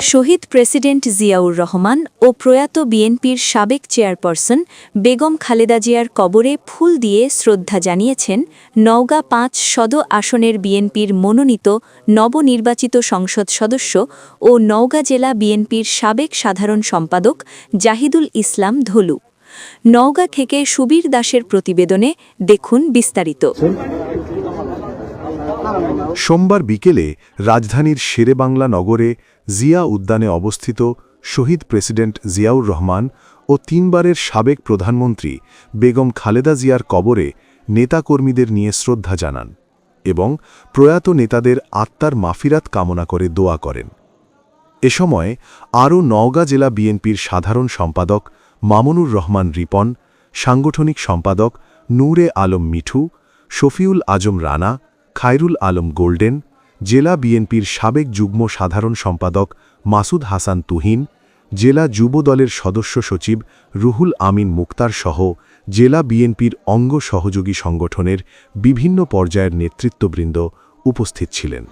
শহীদ president Ziaur Rahman ও প্রয়াত বিএনপির সাবেক চেয়ারপারসন বেগম খালেদা জিয়ার কবরে ফুল দিয়ে শ্রদ্ধা জানিয়েছেন নওগাঁ পাঁচ সদ আসনের বিএনপির মনোনীত নবনির্বাচিত সংসদ সদস্য ও নওগাঁ জেলা বিএনপির সাবেক সাধারণ সম্পাদক জাহিদুল ইসলাম ধলু। নওগাঁ থেকে সুবীর দাসের প্রতিবেদনে দেখুন বিস্তারিত। সোমবার বিকেলে রাজধানীর শেরেবাংলা নগরে জিয়া উদ্যানে অবস্থিত শহীদ প্রেসিডেন্ট জিয়াউর রহমান ও তিনবারের সাবেক প্রধানমন্ত্রী বেগম খালেদা জিয়ার কবরে নেতাকর্মীদের নিয়ে শ্রদ্ধা জানান এবং প্রয়াত নেতাদের আত্মার মাফিরাত কামনা করে দোয়া করেন। এ সময় আরও নওগাঁ জেলা বিএনপির সাধারণ সম্পাদক মামুনুর রহমান রিপন, সাংগঠনিক সম্পাদক নূরে আলম মিঠু, শফিউল আজম রানা খায়রুল আলম গোল্ডেন, জেলা বিএনপির সাবেক যুগ্ম সাধারণ সম্পাদক মাসুদ হাসান তুহিন, জেলা যুব দলের সদস্য সচিব রুহুল আমিন মুক্তার সহ জেলা বিএনপির অঙ্গ সহযোগী সংগঠনের বিভিন্ন পর্যায়ের নেতৃত্ববৃন্দ উপস্থিত ছিলেন।